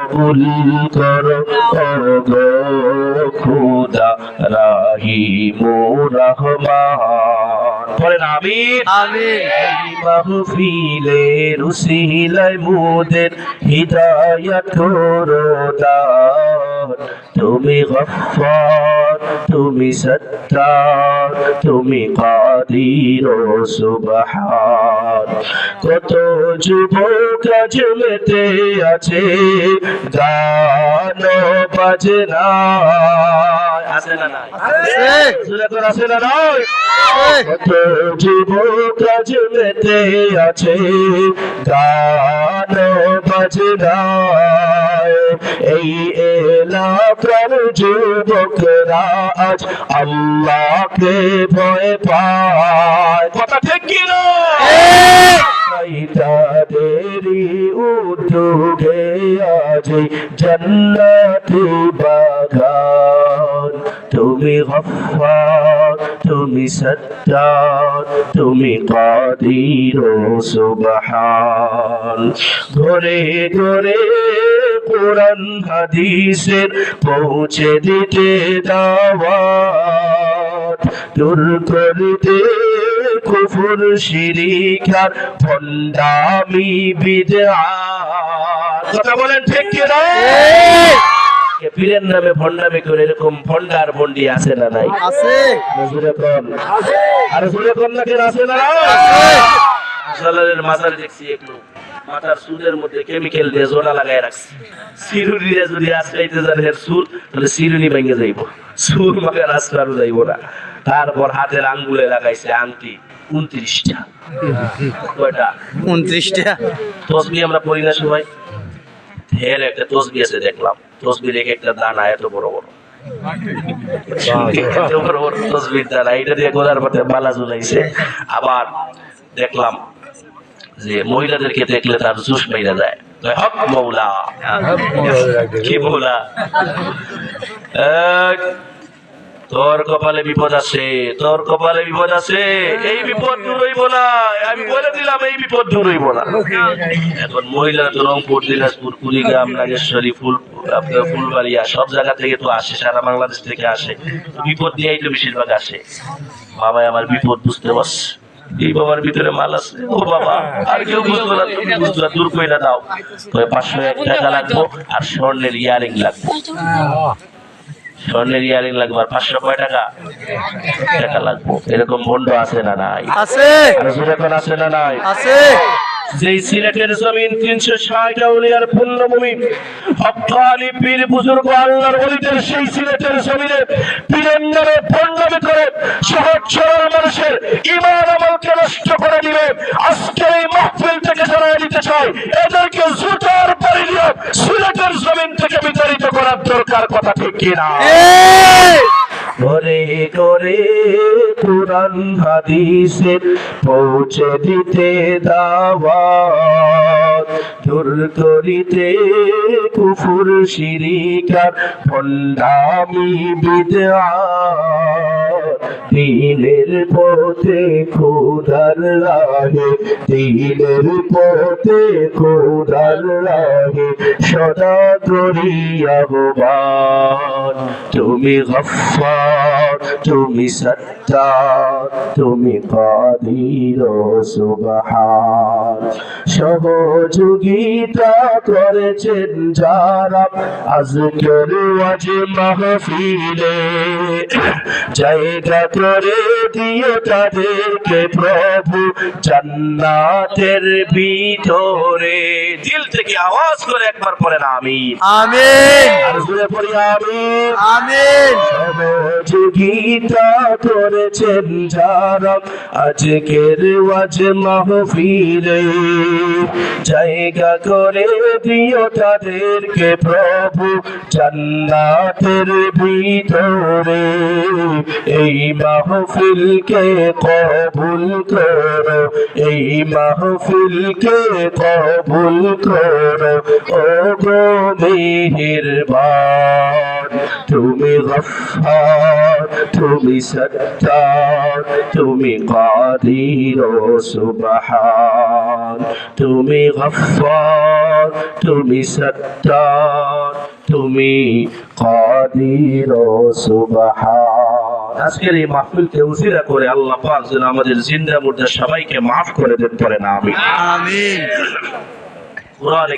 কবুল করো খুদা রাহিমু রহমান। বলেন আমিন। আমিন। মাহফিলে রুসিলাই মুদের হিদায়াত করো দান তুমি গফফার তুমি সত্তার তুমি কাদির সুবহান। কত যুবক আজ মেতে আছে গান বাজনা। আছে না নাই? আছে। না আছে। কত যুবক আজ মেতে আছে। গান বাজনায় এই এলাকার যুবকরা আজ আল্লাহকে ভয় পায়। কথা ঠিক? না তাই তাদেরই উদ্যোগে আজ জন্নতি বাগান। তুমি গফফার, তুমি সত্তার তুমি কাদির সুবহান। ঘরে ঘরে কোরআন হাদিসের পৌঁছে দিতে দাওয়াত, দূর করতে কুফুর শিরিকার ভণ্ডামি বিদআত কথা বলেন ঠিক কি না? পীরের নামে ভণ্ডামি করে এরকম ভণ্ডার ভণ্ডি আছে না নাই? আছে। কোন আরে কোন আছে না? মাথার দেখছি একটু। মাথার সুরের মধ্যে কেমিক্যাল দিয়ে জোড়া লাগাই রাখছি। সিরুনি দিয়ে যদি আজকাইতে যান এর সুর তাহলে সিরুনি ভেঙে যাইব। সুর মাখার আজকারও যাইব না। তারপর হাতের আঙ্গুলে লাগাইছে আংটি। উনত্রিশটা। কয়টা? উনত্রিশটা। তসবি আমরা পড়ি না সবাই। ঢের একটা তসবি আছে দেখলাম। তসবির এক একটা দানা এত বড় বড়। এত বড় বড় তসবির দানা। এটা দিয়ে গোলার মধ্যে মালা ঝুলাইছে। আবার দেখলাম যে মহিলাদেরকে দেখলে তার জুস মেরা যায়। হক মৌলা। কি মৌলা? এক, তোর কপালে বিপদ আছে, তোর কপালে বিপদ আছে, এই বিপদ দূর হইব না। আমি বলে দিলাম, এই বিপদ দূর হইব না। এখন মহিলা তো রংপুর, দিনাজপুর, কুড়িগ্রাম, নাগেশ্বরী, ফুল, আপনার ফুলবাড়িয়া, সব জায়গা থেকে তো আসে, সারা বাংলাদেশ থেকে আসে। বিপদ নিয়েই তো বেশিরভাগ আসে। বাবা আমার বিপদ বুঝতে পারছে? এই বাবার ভিতরে মাল আছে? ও বাবা, আর কেউ বুঝতো না, তুমি বুঝতো না, দূর করে দাও। পাঁচশো এক টাকা লাগবো আর স্বর্ণের ইয়ারিং লাগবে। স্বর্ণের ইয়ারিং লাগবে পাঁচশো কয় টাকা? টাকা লাগবো। এরকম বন্ড আছে না নাই? আছে। না নাই? আছে। যেই সিলেটের জমিন তিনশো ষাট আউলিয়ার পুণ্যভূমি হকানি পীর বুজুর্গ আল্লাহর ওলিদের সেই সিলেটের জমিনে পীরের নামে ভণ্ডামি করে করার দরকার কথা ঠিক কিনা! ঘরে ঘরে কোরআন হাদিসে পৌঁছে দিতে দাওয়াত। দূর করিতে কুফুর শিরিকার দিনের পথে খোদার রাহে, দিনের পথে খোদার রাহে, সদা করি আহ্বান তুমি গফফার, তুমি সত্তার, তুমি কাদির সুবহান। সহযোগিতা করেছেন যারা, আজকের ওয়াজ মাহফিলে। জায়গা করে দিও তাদেরকে প্রভু জান্নাতের ভিতরে। দিল থেকে আওয়াজ করে একবার পড়েন আমিন। আমিন। আর জোরে পড়ি আমিন। আমিন। সহযোগিতা করেছেন যারা আজকের ওয়াজ মাহফিলে। জায়গা করে দিও তাদেরকে প্রভু জান্নাতের ভিতরে। এই মাহফিলকে কবুল করো, এই মাহফিলকে কবুল করো। ও গো মেহেরবান, তুমি গফফার, তুমি সত্তার তুমি কাদির ও সুবহান। তুমি গফফার, তুমি সত্তার তুমি কাদির ও সুবহান। আজকের এই মাহফিল কে উজিরা করে আল্লাহ পাক যেন আমাদের জিন্দা মুর্দা সবাইকে মাফ করে দেন পরে না আমি আমিন। কোরআনে